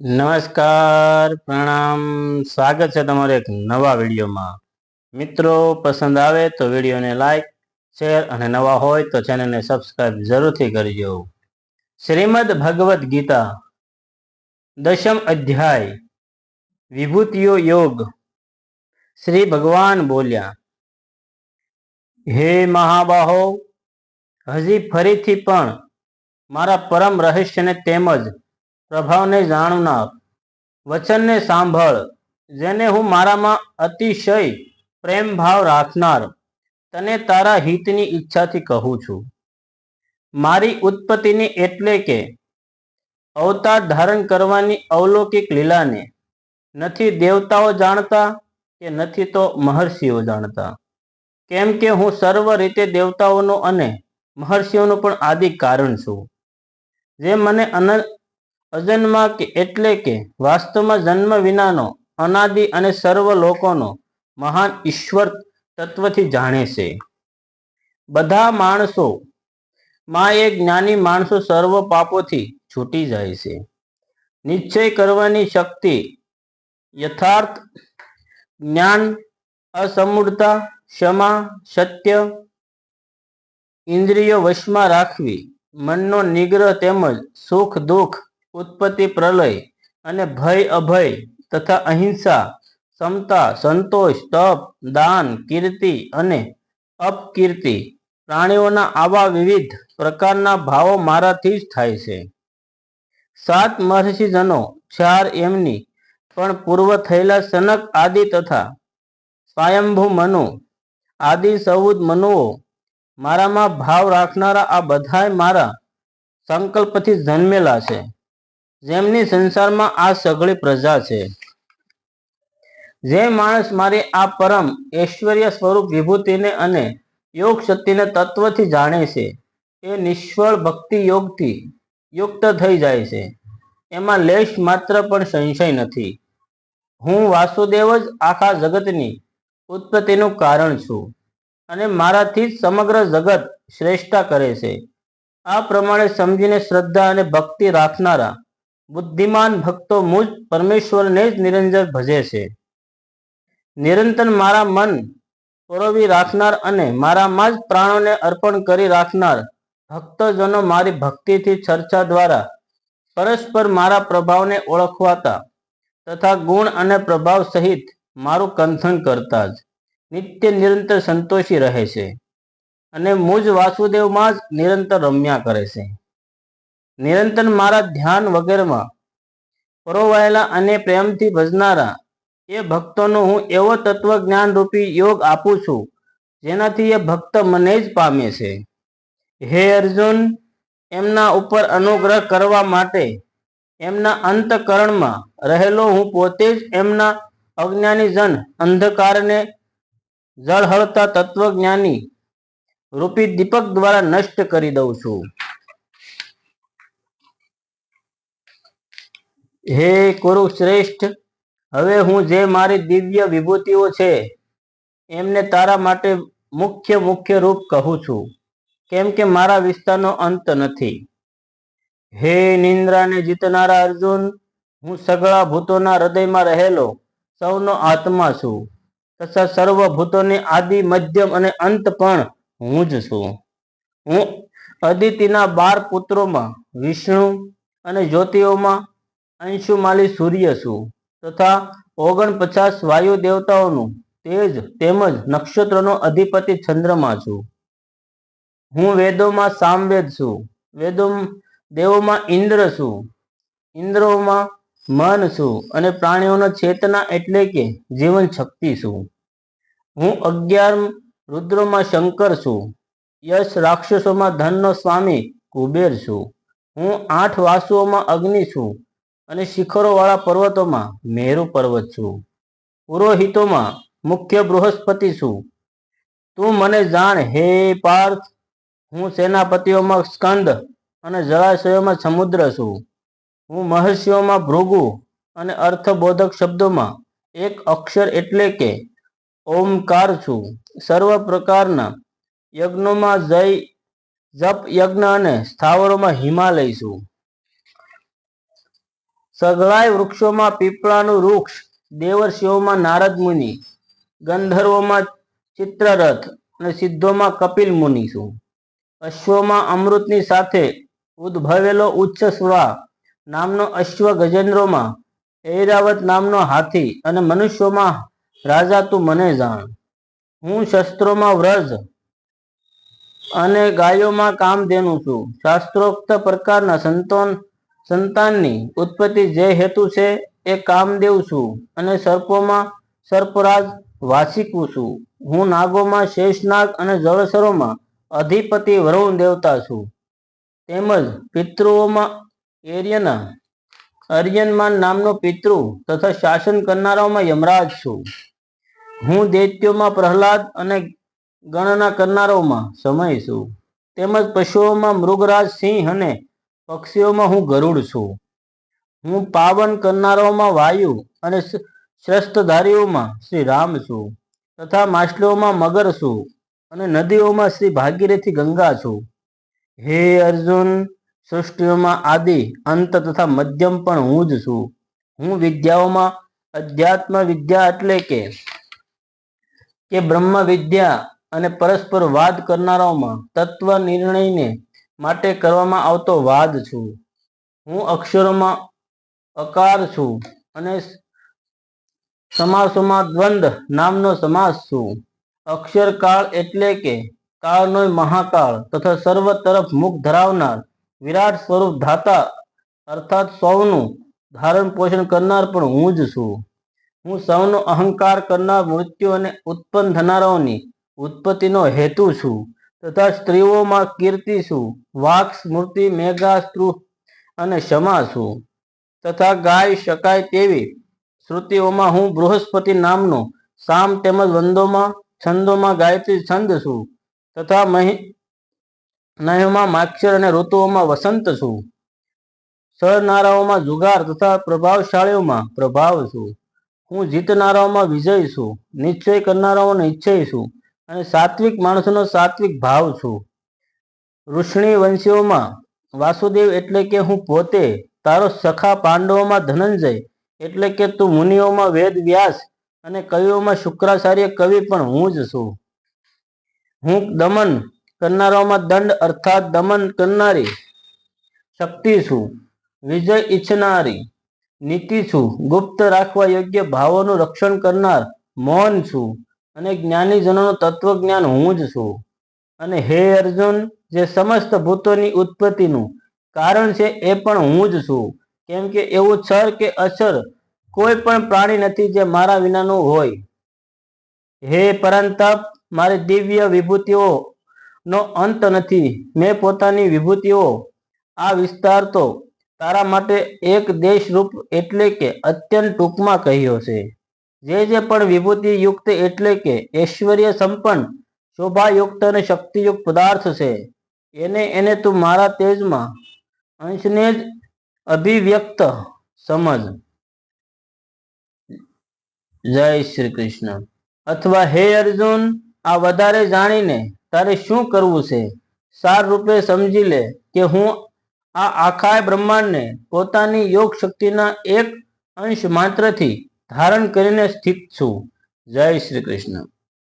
નમસ્કાર, પ્રણામ. સ્વાગત છે તમારું એક નવા વિડીયોમાં. મિત્રો, પસંદ આવે તો વિડીયોને લાઈક, શેર અને નવા હોય તો ચેનલને સબસ્ક્રાઈબ જરૂરથી કરજો. શ્રીમદ ભગવદ્ ગીતા, દશમ અધ્યાય, વિભૂતિઓ યોગ. શ્રી ભગવાન બોલ્યા, હે મહાબાહો, હજી ફરીથી પણ મારા પરમ રહસ્યને તેમજ પ્રભાવને જાણનાર વચનને સાંભળ, જેને હું મારામાં અતિશય પ્રેમ ભાવ રાખનાર, તને તારા હિતની ઈચ્છાથી કહું છું. મારી ઉત્પત્તિની એટલે કે, અવતાર ધારણ કરવાની અવલૌકિક લીલાને નથી દેવતાઓ જાણતા કે નથી તો મહર્ષિઓ જાણતા. કેમ કે હું સર્વ રીતે દેવતાઓનો અને મહર્ષિઓનું પણ આદિ કારણ છું. જે મને અજન્મા કે એટલે કે વાસ્તવમાં જન્મ વિનાનો, અનાદિ અને સર્વ લોકોનો મહાન ઈશ્વર તત્વથી જાણે છે. બધા માણસો, માં એ જ્ઞાની માણસો સર્વ પાપોથી છૂટી જાય છે. નિશ્ચય કરવાની શક્તિ, યથાર્થ જ્ઞાન, અસમૂળતા, ક્ષમા, સત્ય, ઇન્દ્રિયો વશમાં રાખવી, મનનો નિગ્રહ તેમજ સુખ દુઃખ ઉત્પત્તિ, પ્રલય અને ભય, અભય તથા અહિંસા, સમતા, સંતોષ, તપ, દાન, કીર્તિ અને અપકીર્તિ. પ્રાણીઓના આવા વિવિધ પ્રકારના ભાવો મારાથી જ થાય છે. સાત મહર્ષિજનો ચાર એમની પણ પૂર્વ થયેલા સનક આદિ તથા સ્વયંભૂ મનુ, આદિ સૌદ મનુઓ. મારામાં ભાવ રાખનારા આ બધાય મારા સંકલ્પથી જન્મેલા છે. જેમની સંસારમાં આ સઘળી પ્રજા છે. જે માણસ મારી આ પરમ ઐશ્વર્ય સ્વરૂપ વિભૂતિને અને યોગ શક્તિને તત્વથી જાણે છે, એ નિષ્ફળ ભક્તિ યોગથી યુક્ત થઈ જાય છે. એમાં લેશ માત્ર પણ સંશય નથી. હું વાસુદેવ જ આખા જગતની ઉત્પત્તિનું કારણ છું અને મારાથી જ સમગ્ર જગત શ્રેષ્ઠા કરે છે. આ પ્રમાણે સમજીને શ્રદ્ધા અને ભક્તિ રાખનારા બુદ્ધિમાન ભક્તો મુજ પરમેશ્વરને જ નિરંજન ભજે છે. નિરંતર મારા મન પરોવી રાખનાર અને મારામાં જ પ્રાણોને અર્પણ કરી રાખનાર ભક્તજનો મારી ભક્તિથી ચર્ચા દ્વારા પરસ્પર મારા પ્રભાવને ઓળખવાતા તથા ગુણ અને પ્રભાવ સહિત મારું કંથન કરતા જ નિત્ય નિરંતર સંતોષી રહે છે અને મુજ વાસુદેવમાં જ નિરંતર રમ્યા કરે છે. નિરંતર મારા ધ્યાન વગેરેમાં પરોવાયેલા અને પ્રેમથી ભજનારા એ ભક્તોનો હું એવો તત્વ જ્ઞાન રૂપી યોગ આપું છું, જેનાથી એ ભક્ત મને જ પામે છે. હે અર્જુન, એમના ઉપર અનુગ્રહ કરવા માટે એમના અંતકરણમાં રહેલો હું પોતે જ એમના અજ્ઞાની જન અંધકારને જળહળતા તત્વજ્ઞાની રૂપી દીપક દ્વારા નષ્ટ કરી દઉં છું. હે કુરુશ્રેષ્ઠ, હવે હું જે મારી દિવ્ય વિભૂતિઓ છે, એમને તારા માટે મુખ્ય મુખ્ય રૂપ કહું છું, કેમ કે મારા વિસ્તારનો અંત નથી. હે નિંદ્રાને જીતનારા અર્જુન, હું સગળા ભૂતોના હૃદયમાં રહેલો સૌનો આત્મા છું, તથા સર્વ ભૂતોની આદિ, મધ્યમ અને અંત પણ હું જ છું. હું અદિતિના બાર પુત્રોમાં, વિષ્ણુ અને જ્યોતિઓમાં અંશુમાલી સૂર્ય છું તથા ઓગણપચાસ વાયુ દેવતાઓનું તેજ તેમજ નક્ષત્રનો અધિપતિ ચંદ્રમા છું. હું વેદોમાં સામવેદ છું. વેદો દેવોમાં ઇન્દ્ર છું. ઇન્દ્રોમાં મન છું અને પ્રાણીઓનો ચેતના એટલે કે જીવન શક્તિ છું. હું અગિયાર રુદ્રોમાં શંકર છું. યશ રાક્ષસોમાં ધનનો સ્વામી કુબેર છું. હું આઠ વાસુઓમાં અગ્નિ છું. અને શિખરોવાળા પર્વતોમાં મેરુ પર્વત છું. પુરોહિતોમાં મુખ્ય બૃહસ્પતિ છું. તું મને જાણ, હે પાર્થ, હું સેનાપતિઓમાં સ્કંદ અને જળાશયોમાં સમુદ્ર છું. હું મહર્ષિઓમાં ભૃગુ અને અર્થબોધક શબ્દોમાં એક અક્ષર એટલે કે ઓમકાર છું. સર્વ પ્રકારના યજ્ઞોમાં જય જપ યજ્ઞ અને સ્થાવરોમાં હિમાલય છું. સઘળાય વૃક્ષોમાં પીપળાનું વૃક્ષ, દેવર્ષિઓમાં નારદ મુનિ, ગંધર્વોમાં ચિત્રરથ અને સિદ્ધોમાં કપિલ મુનિ છું. અશ્વમાં અમૃતની સાથે ઉદ્ભવેલો ઉચ્ચ સ્વા નામનો અશ્વ ગજેન્દ્રોમાં, ઐરાવત નામનો હાથી અને મનુષ્યોમાં રાજા તું મને જાણ. હું શસ્ત્રોમાં વ્રજ અને ગાયોમાં કામધેનુ છું. શાસ્ત્રોક્ત પ્રકારના સંતોન સંતાનની ઉત્પત્તિ જે હેતુ છે એ કામદેવ છું અને સર્પોમાં સર્પરાજ વાસિકુ છું. હું નાગોમાં શેષનાગ અને જળસરોમાં અધિપતિ વરુણ દેવતા છું. તેમજ પિતૃઓમાં એર્યના અર્યનમાન નામનો પિતૃ તથા શાસન કરનારાઓમાં યમરાજ છું. હું દૈત્યોમાં પ્રહલાદ અને ગણના કરનારાઓમાં સમય છું. તેમજ પશુઓમાં મૃગરાજ સિંહ અને પક્ષીઓમાં હું ગરુડ છું. હું પાવન કરનારાઓમાં વાયુ અને શ્રેષ્ઠધારીઓમાં શ્રી રામ છું તથા માછલીઓમાં મગર છું અને નદીઓમાં શ્રી ભાગીરથી ગંગા છું. હે અર્જુન, સૃષ્ટિઓમાં આદિ, અંત તથા મધ્યમ પણ હું જ છું. હું વિદ્યાઓમાં અધ્યાત્મ વિદ્યા એટલે કે કે બ્રહ્મ વિદ્યા અને પરસ્પર વાદ કરનારાઓમાં તત્વ નિર્ણયને માટે કરવામાં આવતો વાદ છું. હું અક્ષરોમાં અકાર છું અને સમાસોમાં દ્વંદ નામનો સમાસ છું. અક્ષરકાળ એટલે કે કાળનો મહાકાળ તથા સર્વ તરફ મુખ ધરાવનાર વિરાટ સ્વરૂપ ધાતા અર્થાત સૌનું ધારણ પોષણ કરનાર પણ હું જ છું. હું સૌનો અહંકાર કરનાર મૃત્યુ અને ઉત્પન્ન થનારાઓની ઉત્પત્તિનો હેતુ છું. તથા સ્ત્રીઓમાં કીર્તિ છું વાક, સ્મૃતિ મેઘા સ્ત્રુ અને ક્ષમા છું તથા ગાઈ શકાય તેવી શ્રુતિઓમાં હું બૃહસ્પતિ નામનો સામ તેમજ વંદોમાં, છંદોમાં ગાયત્રી છંદ છું. તથા મહી, નયમાં માક્ષર અને ઋતુઓમાં વસંત છું. સરનારાઓમાં જુગાર તથા પ્રભાવશાળીઓમાં પ્રભાવ છું. હું જીતનારાઓમાં વિજય છું. નિશ્ચય કરનારાઓને ઈચ્છય છું. અને સાત્વિક માણસોનો સાત્વિક ભાવ છું. ઋષણી વંશીઓમાં વાસુદેવ એટલે કે હું પોતે, તારો સખા પાંડવોમાં ધનંજય એટલે કે તું મુનિઓમાં વેદ વ્યાસ અને કવિઓમાં શુક્રાચાર્ય કવિ પણ હું જ છું. હું દમન કરનારાઓમાં દંડ અર્થાત દમન કરનારી શક્તિ છું. વિજય ઈચ્છનારી નીતિ છું. ગુપ્ત રાખવા યોગ્ય ભાવોનું રક્ષણ કરનાર મૌન છું. અને જ્ઞાનીજનોનું તત્વજ્ઞાન હું જ છું. અને હે અર્જુન, જે સમસ્ત ભૂતોની ઉત્પત્તિનું કારણ છે એ પણ હું જ છું. કેમ કે એવું છર કે અસર કોઈ પણ પ્રાણી નથી જે મારા વિનાનું હોય. હે પરંતપ, મારી દિવ્ય વિભૂતિઓ નો અંત નથી. મેં પોતાની વિભૂતિઓ આ વિસ્તાર તો તારા માટે એક દેશરૂપ એટલે કે અત્યંત ટૂંકમાં કહ્યો છે. જે જે પણ વિભૂતિ યુક્ત એટલે કે ઐશ્વર્ય સંપન્ન, શોભાયુક્ત અને શક્તિયુક્ત પદાર્થ છે, એને એને તું મારા તેજમાં અંશને જ અભિવ્યક્ત સમજ. જય શ્રી કૃષ્ણ. અથવા હે અર્જુન, આ વધારે જાણીને તારે શું કરવું છે? સાર રૂપે સમજી લે કે હું આ આખા બ્રહ્માંડને પોતાની યોગ શક્તિના એક અંશ માત્રથી ધારણ કરીને સ્થિત છું. જય શ્રી કૃષ્ણ.